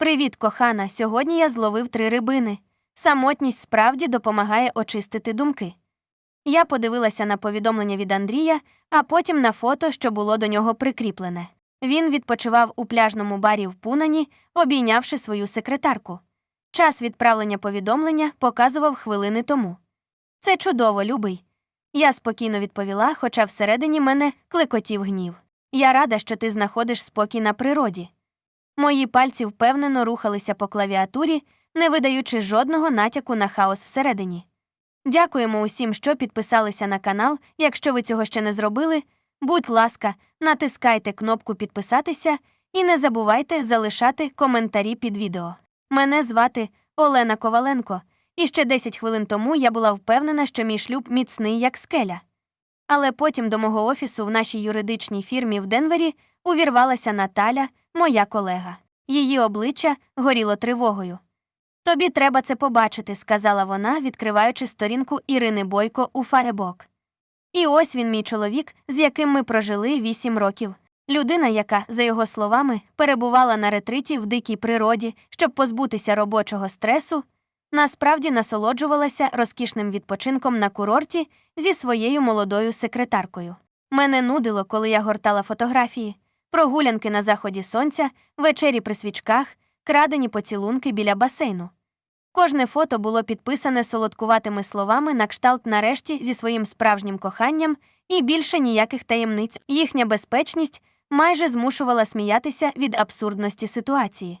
Привіт, кохана. Сьогодні я зловив три рибини. Самотність справді допомагає очистити думки. Я подивилася на повідомлення від Андрія, а потім на фото, що було до нього прикріплене. Він відпочивав у пляжному барі в Пунані, обійнявши свою секретарку. Час відправлення повідомлення показував хвилини тому. Це чудово, любий. Я спокійно відповіла, хоча всередині мене клекотів гнів. Я рада, що ти знаходиш спокій на природі. Мої пальці впевнено рухалися по клавіатурі, не видаючи жодного натяку на хаос всередині. Дякуємо усім, що підписалися на канал. Якщо ви цього ще не зробили, будь ласка, натискайте кнопку підписатися і не забувайте залишати коментарі під відео. Мене звати Олена Коваленко, і ще 10 хвилин тому я була впевнена, що мій шлюб міцний як скеля. Але потім до мого офісу в нашій юридичній фірмі в Денвері увірвалася Наталя, моя колега. Її обличчя горіло тривогою. Тобі треба це побачити, сказала вона, відкриваючи сторінку Ірини Бойко у Фаебок. І ось він, мій чоловік, з яким ми прожили вісім років. Людина, яка, за його словами, перебувала на ретриті в дикій природі, щоб позбутися робочого стресу, насправді насолоджувалася розкішним відпочинком на курорті зі своєю молодою секретаркою. Мене нудило, коли я гортала фотографії, прогулянки на заході сонця, вечері при свічках, крадені поцілунки біля басейну. Кожне фото було підписане солодкуватими словами на кшталт нарешті зі своїм справжнім коханням і більше ніяких таємниць. Їхня безпечність майже змушувала сміятися від абсурдності ситуації.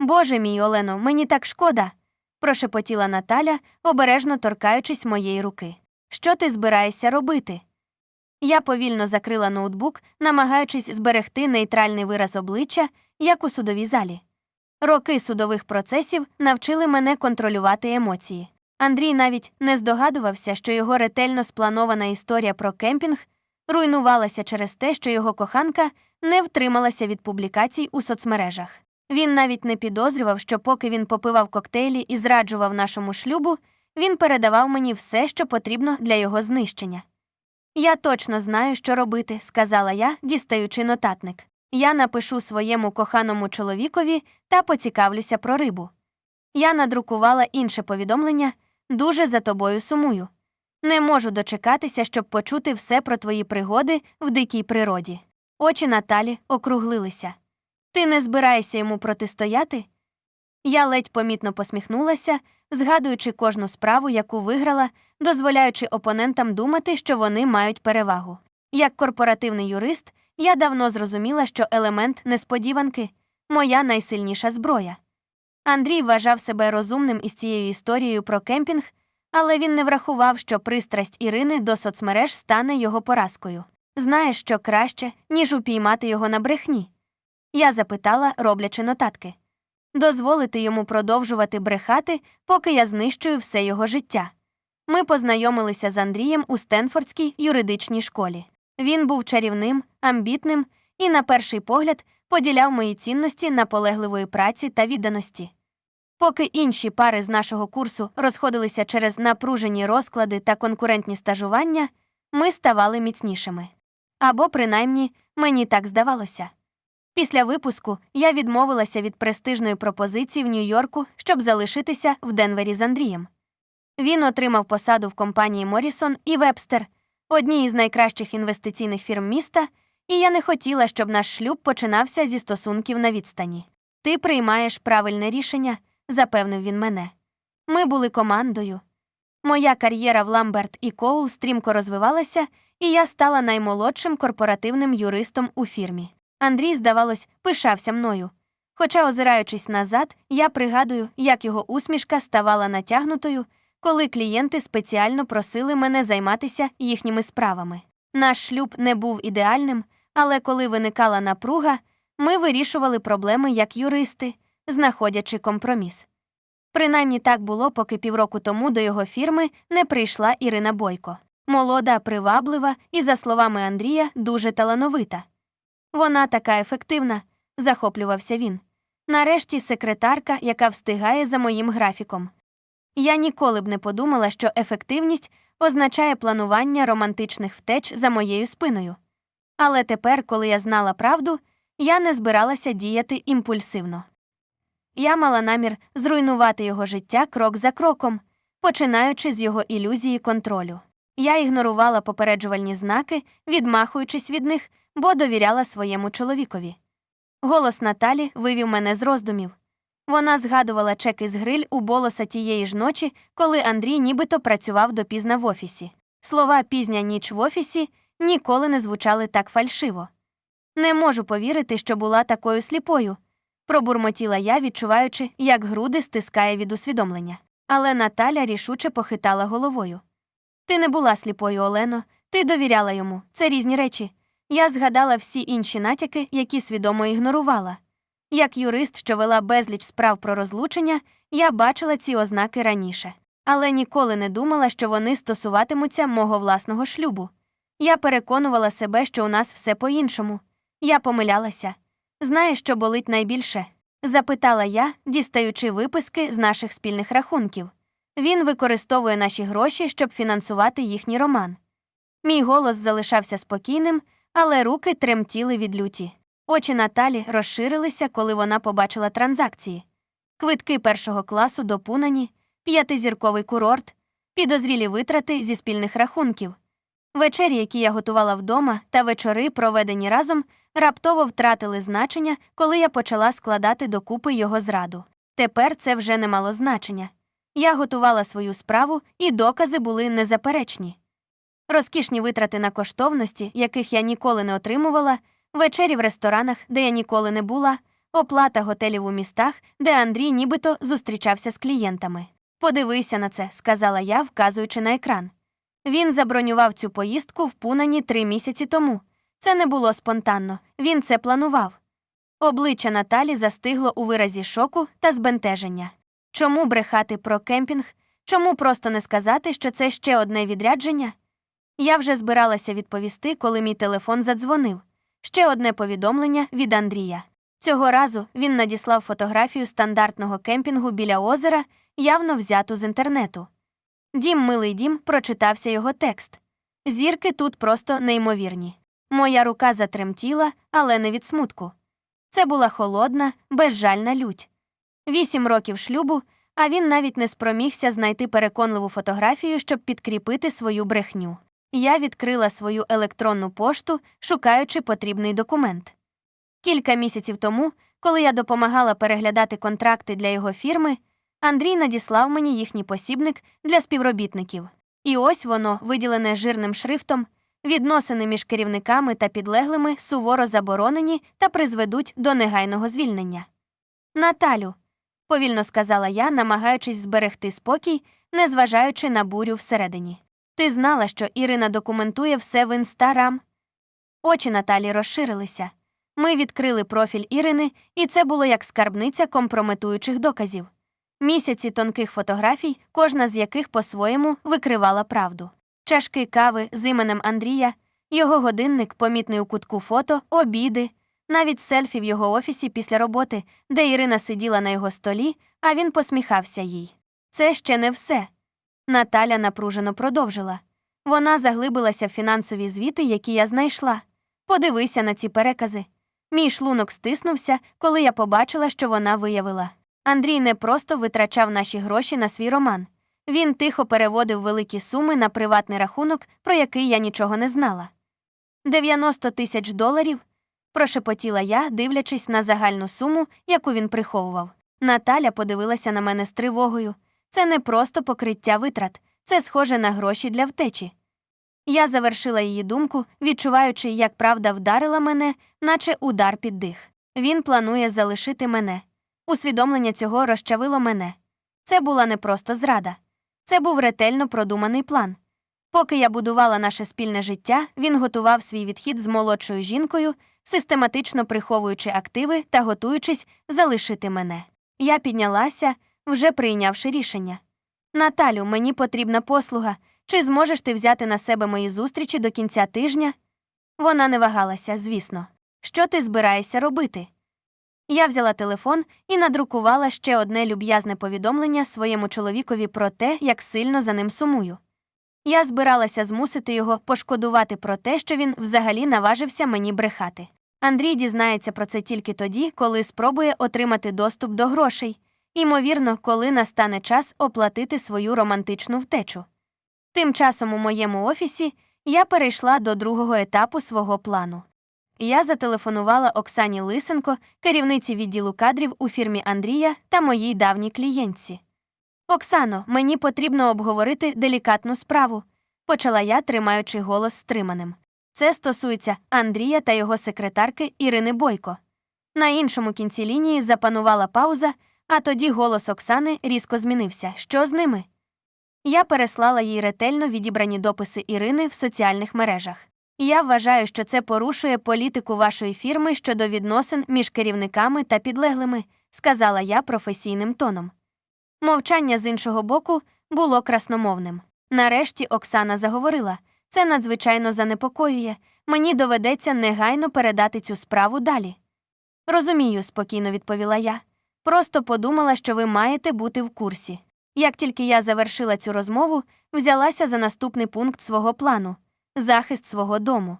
Боже мій Олено, мені так шкода, прошепотіла Наталя, обережно торкаючись моєї руки. Що ти збираєшся робити? Я повільно закрила ноутбук, намагаючись зберегти нейтральний вираз обличчя, як у судовій залі. Роки судових процесів навчили мене контролювати емоції. Андрій навіть не здогадувався, що його ретельно спланована історія про кемпінг руйнувалася через те, що його коханка не втрималася від публікацій у соцмережах. Він навіть не підозрював, що поки він попивав коктейлі і зраджував нашому шлюбу, він передавав мені все, що потрібно для його знищення. Я точно знаю, що робити, сказала я, дістаючи нотатник. Я напишу своєму коханому чоловікові та поцікавлюся про рибу. Я надрукувала інше повідомлення дуже за тобою сумую. Не можу дочекатися, щоб почути все про твої пригоди в дикій природі. Очі Наталі округлилися. Ти не збираєшся йому протистояти? Я ледь помітно посміхнулася, згадуючи кожну справу, яку виграла, дозволяючи опонентам думати, що вони мають перевагу. Як корпоративний юрист, я давно зрозуміла, що елемент несподіванки моя найсильніша зброя. Андрій вважав себе розумним із цією історією про кемпінг, але він не врахував, що пристрасть Ірини до соцмереж стане його поразкою. Знаєш, що краще, ніж упіймати його на брехні? Я запитала, роблячи нотатки. Дозволити йому продовжувати брехати, поки я знищую все його життя. Ми познайомилися з Андрієм у Стенфордській юридичній школі. Він був чарівним, амбітним і, на перший погляд, поділяв мої цінності наполегливої праці та відданості. Поки інші пари з нашого курсу розходилися через напружені розклади та конкурентні стажування, ми ставали міцнішими. Або, принаймні, мені так здавалося. Після випуску я відмовилася від престижної пропозиції в Нью-Йорку, щоб залишитися в Денвері з Андрієм. Він отримав посаду в компанії Морісон і Вебстер, одній із найкращих інвестиційних фірм міста, і я не хотіла, щоб наш шлюб починався зі стосунків на відстані. Ти приймаєш правильне рішення, запевнив він мене. Ми були командою. Моя кар'єра в Ламберт і Коул стрімко розвивалася, і я стала наймолодшим корпоративним юристом у фірмі. Андрій, здавалось, пишався мною. Хоча, озираючись назад, я пригадую, як його усмішка ставала натягнутою, коли клієнти спеціально просили мене займатися їхніми справами. Наш шлюб не був ідеальним, але коли виникала напруга, ми вирішували проблеми як юристи, знаходячи компроміс. Принаймні так було, поки півроку тому до його фірми не прийшла Ірина Бойко. Молода, приваблива і, за словами Андрія, дуже талановита. Вона така ефективна, захоплювався він. Нарешті секретарка, яка встигає за моїм графіком. Я ніколи б не подумала, що ефективність означає планування романтичних втеч за моєю спиною. Але тепер, коли я знала правду, я не збиралася діяти імпульсивно. Я мала намір зруйнувати його життя крок за кроком, починаючи з його ілюзії контролю. Я ігнорувала попереджувальні знаки, відмахуючись від них, бо довіряла своєму чоловікові. Голос Наталі вивів мене з роздумів. Вона згадувала чеки з гриль у болоса тієї ж ночі, коли Андрій нібито працював допізна в офісі. Слова пізня ніч в офісі ніколи не звучали так фальшиво. Не можу повірити, що була такою сліпою, пробурмотіла я, відчуваючи, як груди стискає від усвідомлення. Але Наталя рішуче похитала головою. Ти не була сліпою, Олено, ти довіряла йому. Це різні речі. Я згадала всі інші натяки, які свідомо ігнорувала. Як юрист, що вела безліч справ про розлучення, я бачила ці ознаки раніше, але ніколи не думала, що вони стосуватимуться мого власного шлюбу. Я переконувала себе, що у нас все по-іншому. Я помилялася. Знаєш, що болить найбільше? запитала я, дістаючи виписки з наших спільних рахунків. Він використовує наші гроші, щоб фінансувати їхній роман. Мій голос залишався спокійним, але руки тремтіли від люті. Очі Наталі розширилися, коли вона побачила транзакції. Квитки першого класу до Пунані, п'ятизірковий курорт, підозрілі витрати зі спільних рахунків. Вечері, які я готувала вдома, та вечори, проведені разом, раптово втратили значення, коли я почала складати докупи його зраду. Тепер це вже не мало значення. Я готувала свою справу, і докази були незаперечні. Розкішні витрати на коштовності, яких я ніколи не отримувала, вечері в ресторанах, де я ніколи не була, оплата готелів у містах, де Андрій нібито зустрічався з клієнтами. Подивися на це, сказала я, вказуючи на екран. Він забронював цю поїздку в Пунані три місяці тому. Це не було спонтанно, він це планував. Обличчя Наталі застигло у виразі шоку та збентеження. Чому брехати про кемпінг? Чому просто не сказати, що це ще одне відрядження? Я вже збиралася відповісти, коли мій телефон задзвонив. Ще одне повідомлення від Андрія. Цього разу він надіслав фотографію стандартного кемпінгу біля озера, явно взяту з інтернету. Дім, милий дім, прочитався його текст. Зірки тут просто неймовірні. Моя рука затремтіла, але не від смутку. Це була холодна, безжальна лють. Вісім років шлюбу, а він навіть не спромігся знайти переконливу фотографію, щоб підкріпити свою брехню. Я відкрила свою електронну пошту, шукаючи потрібний документ. Кілька місяців тому, коли я допомагала переглядати контракти для його фірми, Андрій надіслав мені їхній посібник для співробітників. І ось воно, виділене жирним шрифтом, відносини між керівниками та підлеглими суворо заборонені та призведуть до негайного звільнення. Наталю, повільно сказала я, намагаючись зберегти спокій, незважаючи на бурю всередині. Ти знала, що Ірина документує все в інстарам? Очі Наталі розширилися. Ми відкрили профіль Ірини, і це було як скарбниця компрометуючих доказів. Місяці тонких фотографій, кожна з яких по-своєму викривала правду. Чашки кави з іменем Андрія, його годинник, помітний у кутку фото, обіди, навіть селфі в його офісі після роботи, де Ірина сиділа на його столі, а він посміхався їй. Це ще не все. Наталя напружено продовжила. Вона заглибилася в фінансові звіти, які я знайшла. Подивися на ці перекази. Мій шлунок стиснувся, коли я побачила, що вона виявила. Андрій не просто витрачав наші гроші на свій роман. Він тихо переводив великі суми на приватний рахунок, про який я нічого не знала. 90 тисяч доларів, прошепотіла я, дивлячись на загальну суму, яку він приховував. Наталя подивилася на мене з тривогою. Це не просто покриття витрат, це схоже на гроші для втечі. Я завершила її думку, відчуваючи, як правда вдарила мене, наче удар під дих. Він планує залишити мене. Усвідомлення цього розчавило мене. Це була не просто зрада, це був ретельно продуманий план. Поки я будувала наше спільне життя, він готував свій відхід з молодшою жінкою, систематично приховуючи активи та готуючись залишити мене. Я піднялася, вже прийнявши рішення. Наталю, мені потрібна послуга. Чи зможеш ти взяти на себе мої зустрічі до кінця тижня? Вона не вагалася, звісно. Що ти збираєшся робити? Я взяла телефон і надрукувала ще одне люб'язне повідомлення своєму чоловікові про те, як сильно за ним сумую. Я збиралася змусити його пошкодувати про те, що він взагалі наважився мені брехати. Андрій дізнається про це тільки тоді, коли спробує отримати доступ до грошей, ймовірно, коли настане час оплатити свою романтичну втечу. Тим часом у моєму офісі я перейшла до другого етапу свого плану. Я зателефонувала Оксані Лисенко, керівниці відділу кадрів у фірмі Андрія та моїй давній клієнтці. Оксано, мені потрібно обговорити делікатну справу, почала я, тримаючи голос стриманим. Це стосується Андрія та його секретарки Ірини Бойко. На іншому кінці лінії запанувала пауза, а тоді голос Оксани різко змінився. Що з ними? Я переслала їй ретельно відібрані дописи Ірини в соціальних мережах. Я вважаю, що це порушує політику вашої фірми щодо відносин між керівниками та підлеглими, сказала я професійним тоном. Мовчання з іншого боку було красномовним. Нарешті Оксана заговорила. Це надзвичайно занепокоює. Мені доведеться негайно передати цю справу далі. Розумію, спокійно відповіла я. Просто подумала, що ви маєте бути в курсі. Як тільки я завершила цю розмову, взялася за наступний пункт свого плану захист свого дому.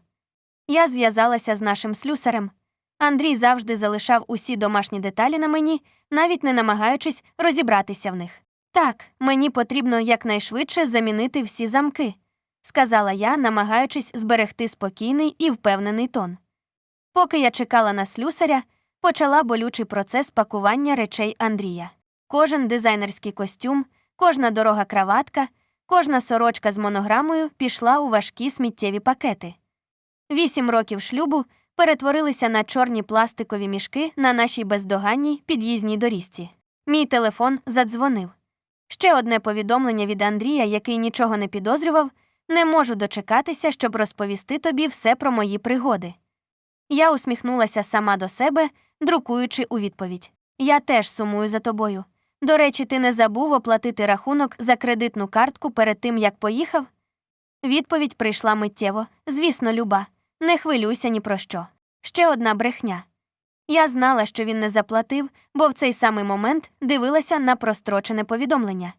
Я зв'язалася з нашим слюсарем. Андрій завжди залишав усі домашні деталі на мені, навіть не намагаючись розібратися в них. Так, мені потрібно якнайшвидше замінити всі замки, сказала я, намагаючись зберегти спокійний і впевнений тон. Поки я чекала на слюсаря, почала болючий процес пакування речей Андрія. Кожен дизайнерський костюм, кожна дорога краватка, кожна сорочка з монограмою пішла у важкі сміттєві пакети. Вісім років шлюбу перетворилися на чорні пластикові мішки на нашій бездоганній під'їзній доріжці. Мій телефон задзвонив. Ще одне повідомлення від Андрія, який нічого не підозрював, не можу дочекатися, щоб розповісти тобі все про мої пригоди. Я усміхнулася сама до себе, друкуючи у відповідь. Я теж сумую за тобою. До речі, ти не забув оплатити рахунок за кредитну картку перед тим, як поїхав? Відповідь прийшла миттєво. Звісно, люба, не хвилюйся ні про що. Ще одна брехня. Я знала, що він не заплатив, бо в цей самий момент дивилася на прострочене повідомлення.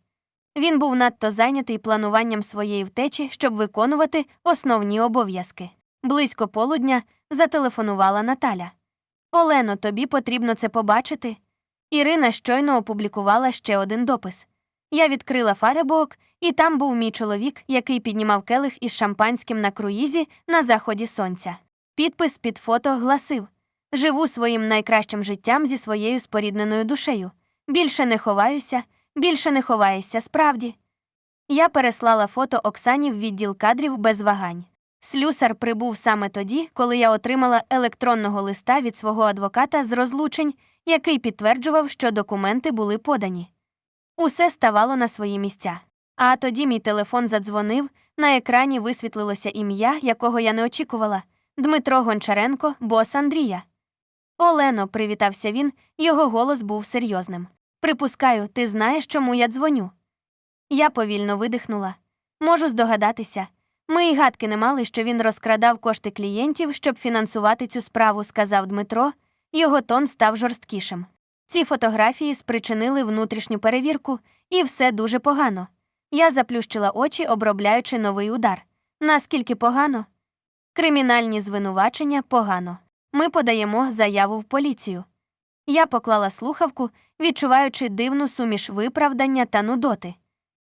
Він був надто зайнятий плануванням своєї втечі, щоб виконувати основні обов'язки. Близько полудня зателефонувала Наталя. Олено, тобі потрібно це побачити. Ірина щойно опублікувала ще один допис. Я відкрила фаребок, і там був мій чоловік, який піднімав келих із шампанським на круїзі на заході сонця. Підпис під фото гласив Живу своїм найкращим життям зі своєю спорідненою душею. Більше не ховаюся, більше не ховаєшся справді. Я переслала фото Оксані в відділ кадрів без вагань. Слюсар прибув саме тоді, коли я отримала електронного листа від свого адвоката з розлучень, який підтверджував, що документи були подані. Усе ставало на свої місця. А тоді мій телефон задзвонив, на екрані висвітлилося ім'я, якого я не очікувала Дмитро Гончаренко, бос Андрія. Олено, привітався він, його голос був серйозним. Припускаю, ти знаєш, чому я дзвоню. Я повільно видихнула. Можу здогадатися. Ми й гадки не мали, що він розкрадав кошти клієнтів, щоб фінансувати цю справу, сказав Дмитро. Його тон став жорсткішим. Ці фотографії спричинили внутрішню перевірку, і все дуже погано. Я заплющила очі, обробляючи новий удар. Наскільки погано? Кримінальні звинувачення погано. Ми подаємо заяву в поліцію. Я поклала слухавку, відчуваючи дивну суміш виправдання та нудоти.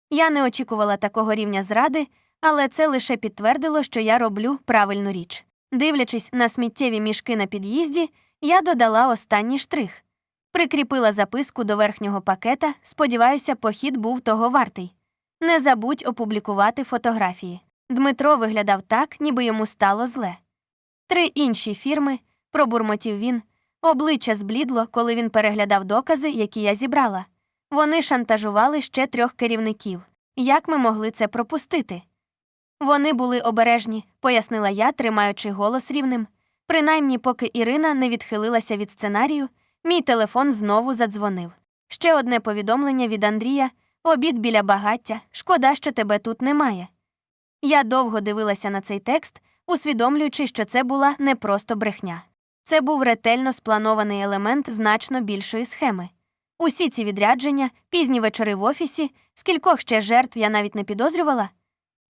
Я не очікувала такого рівня зради, але це лише підтвердило, що я роблю правильну річ. Дивлячись на сміттєві мішки на під'їзді, я додала останній штрих. Прикріпила записку до верхнього пакета, сподіваюся, похід був того вартий. Не забудь опублікувати фотографії. Дмитро виглядав так, ніби йому стало зле. Три інші фірми, пробурмотів він, обличчя зблідло, коли він переглядав докази, які я зібрала. Вони шантажували ще трьох керівників. Як ми могли це пропустити? Вони були обережні, пояснила я, тримаючи голос рівним. Принаймні, поки Ірина не відхилилася від сценарію, мій телефон знову задзвонив. Ще одне повідомлення від Андрія обід біля багаття, шкода, що тебе тут немає. Я довго дивилася на цей текст, усвідомлюючи, що це була не просто брехня. Це був ретельно спланований елемент значно більшої схеми. Усі ці відрядження, пізні вечори в офісі, скількох ще жертв я навіть не підозрювала.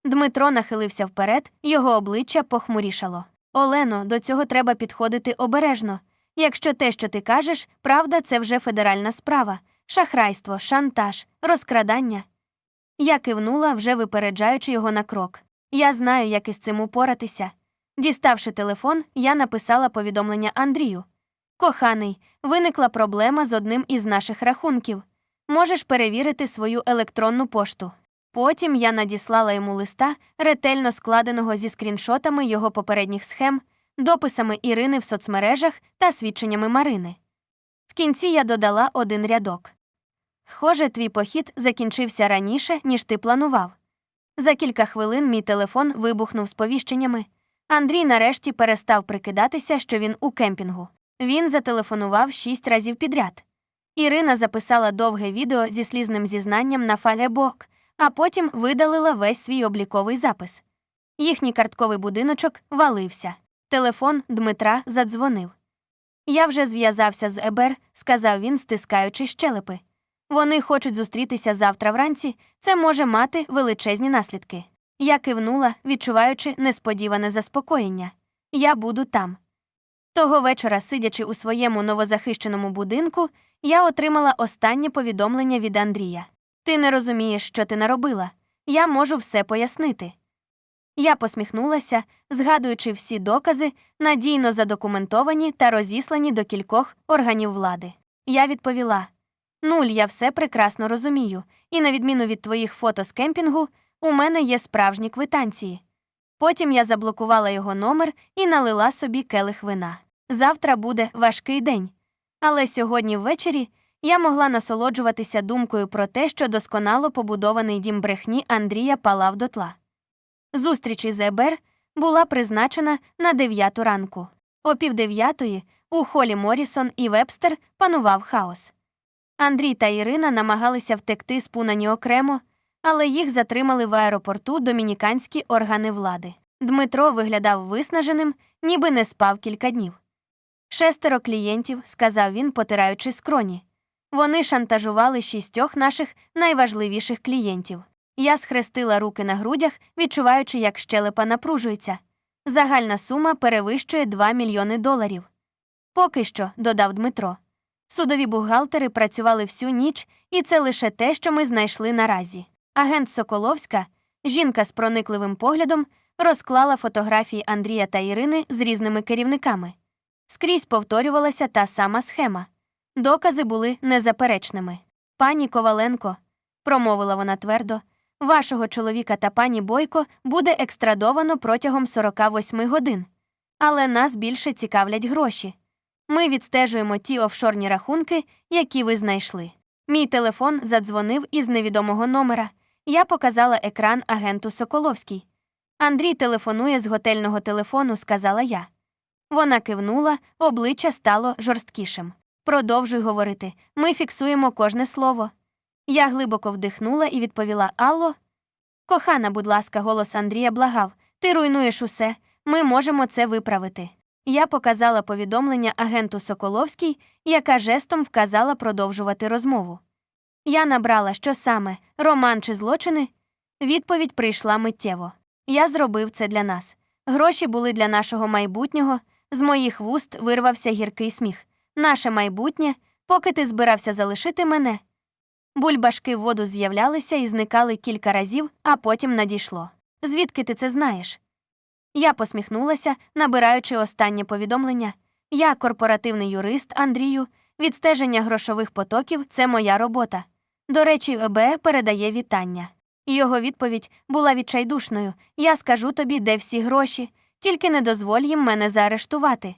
Дмитро нахилився вперед, його обличчя похмурішало. Олено, до цього треба підходити обережно. Якщо те, що ти кажеш, правда, це вже федеральна справа, шахрайство, шантаж, розкрадання. Я кивнула, вже випереджаючи його на крок. Я знаю, як із цим упоратися. Діставши телефон, я написала повідомлення Андрію. Коханий, виникла проблема з одним із наших рахунків. Можеш перевірити свою електронну пошту. Потім я надіслала йому листа, ретельно складеного зі скріншотами його попередніх схем, дописами Ірини в соцмережах та свідченнями Марини. В кінці я додала один рядок. Схоже, твій похід закінчився раніше, ніж ти планував. За кілька хвилин мій телефон вибухнув сповіщеннями. Андрій нарешті перестав прикидатися, що він у кемпінгу. Він зателефонував шість разів підряд. Ірина записала довге відео зі слізним зізнанням на фалебок, а потім видалила весь свій обліковий запис. Їхній картковий будиночок валився. Телефон Дмитра задзвонив. Я вже зв'язався з Ебер, сказав він, стискаючи щелепи. Вони хочуть зустрітися завтра вранці, це може мати величезні наслідки. Я кивнула, відчуваючи несподіване заспокоєння. Я буду там. Того вечора, сидячи у своєму новозахищеному будинку, я отримала останнє повідомлення від Андрія. Ти не розумієш, що ти наробила. Я можу все пояснити. Я посміхнулася, згадуючи всі докази, надійно задокументовані та розіслані до кількох органів влади. Я відповіла: Нуль, я все прекрасно розумію, і на відміну від твоїх фото з кемпінгу, у мене є справжні квитанції. Потім я заблокувала його номер і налила собі келих вина. Завтра буде важкий день. Але сьогодні ввечері я могла насолоджуватися думкою про те, що досконало побудований дім брехні Андрія палав дотла. Зустріч із Ебер була призначена на дев'яту ранку. О півдев'ятої у холі Морісон і Вебстер панував хаос. Андрій та Ірина намагалися втекти з Пунані окремо, але їх затримали в аеропорту домініканські органи влади. Дмитро виглядав виснаженим, ніби не спав кілька днів. Шестеро клієнтів, сказав він, потираючи скроні. Вони шантажували шістьох наших найважливіших клієнтів. Я схрестила руки на грудях, відчуваючи, як щелепа напружується. Загальна сума перевищує 2 мільйони доларів. Поки що, додав Дмитро. Судові бухгалтери працювали всю ніч, і це лише те, що ми знайшли наразі. Агент Соколовська, жінка з проникливим поглядом, розклала фотографії Андрія та Ірини з різними керівниками. Скрізь повторювалася та сама схема. Докази були незаперечними. Пані Коваленко, промовила вона твердо, вашого чоловіка та пані Бойко буде екстрадовано протягом 48 годин. Але нас більше цікавлять гроші. Ми відстежуємо ті офшорні рахунки, які ви знайшли. Мій телефон задзвонив із невідомого номера. Я показала екран агенту Соколовській. Андрій телефонує з готельного телефону, сказала я. Вона кивнула, обличчя стало жорсткішим. Продовжуй говорити, ми фіксуємо кожне слово. Я глибоко вдихнула і відповіла Алло. Кохана, будь ласка, голос Андрія благав. Ти руйнуєш усе, ми можемо це виправити. Я показала повідомлення агенту Соколовській, яка жестом вказала продовжувати розмову. Я набрала, що саме роман чи злочини. Відповідь прийшла миттєво. Я зробив це для нас. Гроші були для нашого майбутнього. З моїх вуст вирвався гіркий сміх. Наше майбутнє, поки ти збирався залишити мене. Бульбашки в воду з'являлися і зникали кілька разів, а потім надійшло. Звідки ти це знаєш? Я посміхнулася, набираючи останнє повідомлення. Я корпоративний юрист Андрію, відстеження грошових потоків це моя робота. До речі, ЕБ передає вітання. Його відповідь була відчайдушною я скажу тобі, де всі гроші, тільки не дозволь їм мене заарештувати.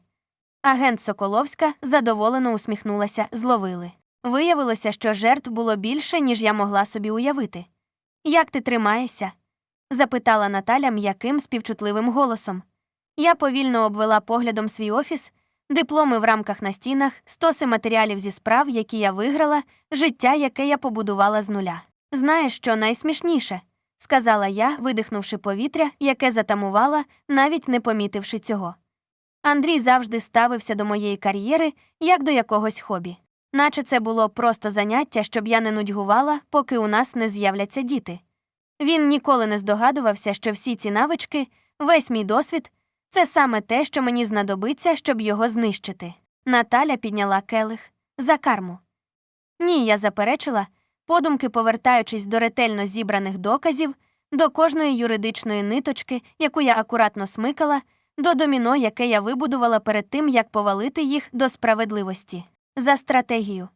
Агент Соколовська задоволено усміхнулася, зловили. Виявилося, що жертв було більше, ніж я могла собі уявити. Як ти тримаєшся? запитала Наталя м'яким співчутливим голосом. Я повільно обвела поглядом свій офіс, дипломи в рамках на стінах, стоси матеріалів зі справ, які я виграла, життя, яке я побудувала з нуля. Знаєш, що найсмішніше? сказала я, видихнувши повітря, яке затамувала, навіть не помітивши цього. Андрій завжди ставився до моєї кар'єри як до якогось хобі. Наче це було просто заняття, щоб я не нудьгувала, поки у нас не з'являться діти. Він ніколи не здогадувався, що всі ці навички, весь мій досвід, Це саме те, що мені знадобиться, щоб його знищити. Наталя підняла келих за карму. Ні, я заперечила, подумки повертаючись до ретельно зібраних доказів, до кожної юридичної ниточки, яку я акуратно смикала, до доміно, яке я вибудувала перед тим, як повалити їх до справедливості. За стратегію.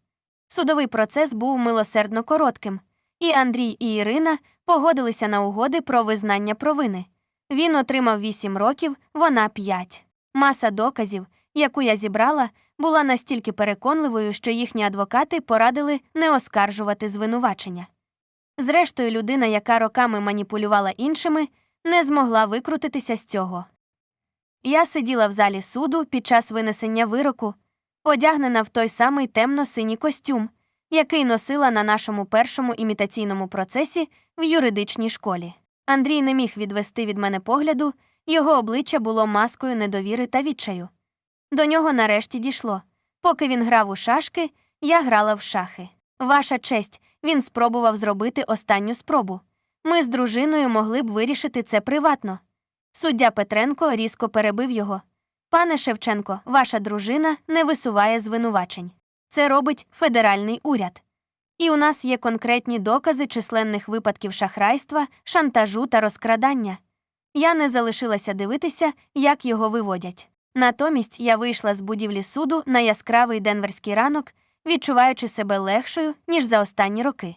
Судовий процес був милосердно коротким, і Андрій і Ірина погодилися на угоди про визнання провини. Він отримав 8 років, вона 5. Маса доказів, яку я зібрала, була настільки переконливою, що їхні адвокати порадили не оскаржувати звинувачення. Зрештою, людина, яка роками маніпулювала іншими, не змогла викрутитися з цього. Я сиділа в залі суду під час винесення вироку, одягнена в той самий темно-синій костюм, який носила на нашому першому імітаційному процесі в юридичній школі. Андрій не міг відвести від мене погляду, його обличчя було маскою недовіри та відчаю. До нього нарешті дійшло. Поки він грав у шашки, я грала в шахи. Ваша честь, він спробував зробити останню спробу. Ми з дружиною могли б вирішити це приватно. Суддя Петренко різко перебив його. Пане Шевченко, ваша дружина не висуває звинувачень. Це робить федеральний уряд. І у нас є конкретні докази численних випадків шахрайства, шантажу та розкрадання. Я не залишилася дивитися, як його виводять. Натомість я вийшла з будівлі суду на яскравий денверський ранок, відчуваючи себе легшою, ніж за останні роки.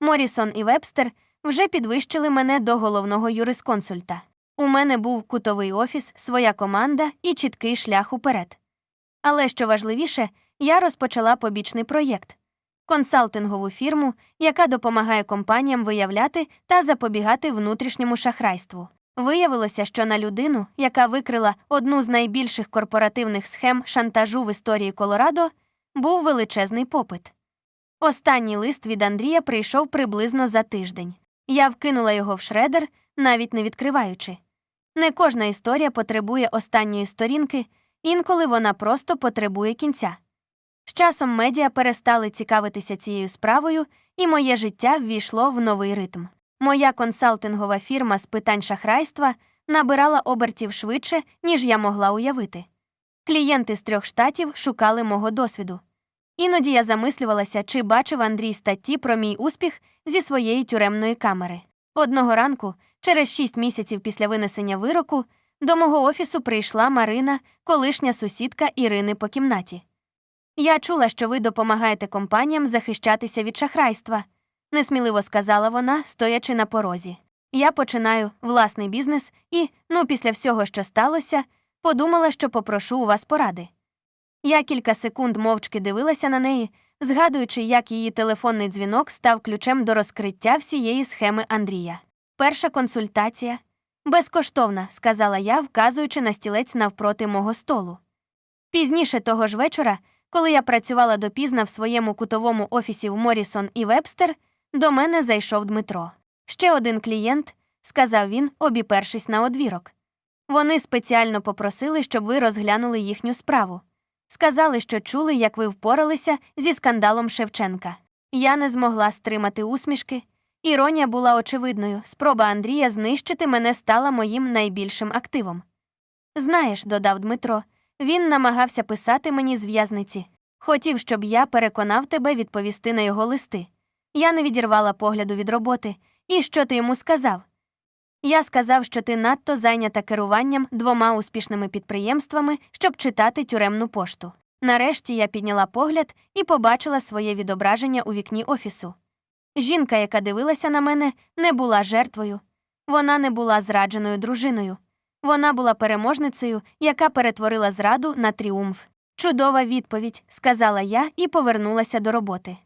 Морісон і Вебстер вже підвищили мене до головного юрисконсульта. У мене був кутовий офіс, своя команда і чіткий шлях уперед. Але що важливіше, я розпочала побічний проєкт консалтингову фірму, яка допомагає компаніям виявляти та запобігати внутрішньому шахрайству. Виявилося, що на людину, яка викрила одну з найбільших корпоративних схем шантажу в історії Колорадо, був величезний попит. Останній лист від Андрія прийшов приблизно за тиждень. Я вкинула його в шредер, навіть не відкриваючи. Не кожна історія потребує останньої сторінки, інколи вона просто потребує кінця. З часом медіа перестали цікавитися цією справою, і моє життя ввійшло в новий ритм. Моя консалтингова фірма з питань шахрайства набирала обертів швидше, ніж я могла уявити. Клієнти з трьох штатів шукали мого досвіду. Іноді я замислювалася, чи бачив Андрій статті про мій успіх зі своєї тюремної камери. Одного ранку, через шість місяців після винесення вироку, до мого офісу прийшла Марина, колишня сусідка Ірини по кімнаті. Я чула, що ви допомагаєте компаніям захищатися від шахрайства, несміливо сказала вона, стоячи на порозі. Я починаю власний бізнес і, ну, після всього, що сталося, подумала, що попрошу у вас поради. Я кілька секунд мовчки дивилася на неї, згадуючи, як її телефонний дзвінок став ключем до розкриття всієї схеми Андрія. Перша консультація безкоштовна, сказала я, вказуючи на стілець навпроти мого столу. Пізніше того ж вечора, коли я працювала допізна в своєму кутовому офісі в Морісон і Вебстер, до мене зайшов Дмитро. Ще один клієнт, сказав він, обіпершись на одвірок. Вони спеціально попросили, щоб ви розглянули їхню справу. Сказали, що чули, як ви впоралися зі скандалом Шевченка. Я не змогла стримати усмішки. Іронія була очевидною. Спроба Андрія знищити мене стала моїм найбільшим активом. Знаєш, додав Дмитро, він намагався писати мені з в'язниці. Хотів, щоб я переконав тебе відповісти на його листи. Я не відірвала погляду від роботи. І що ти йому сказав? Я сказав, що ти надто зайнята керуванням двома успішними підприємствами, щоб читати тюремну пошту. Нарешті я підняла погляд і побачила своє відображення у вікні офісу. Жінка, яка дивилася на мене, не була жертвою. Вона не була зрадженою дружиною. Вона була переможницею, яка перетворила зраду на тріумф. Чудова відповідь, сказала я і повернулася до роботи.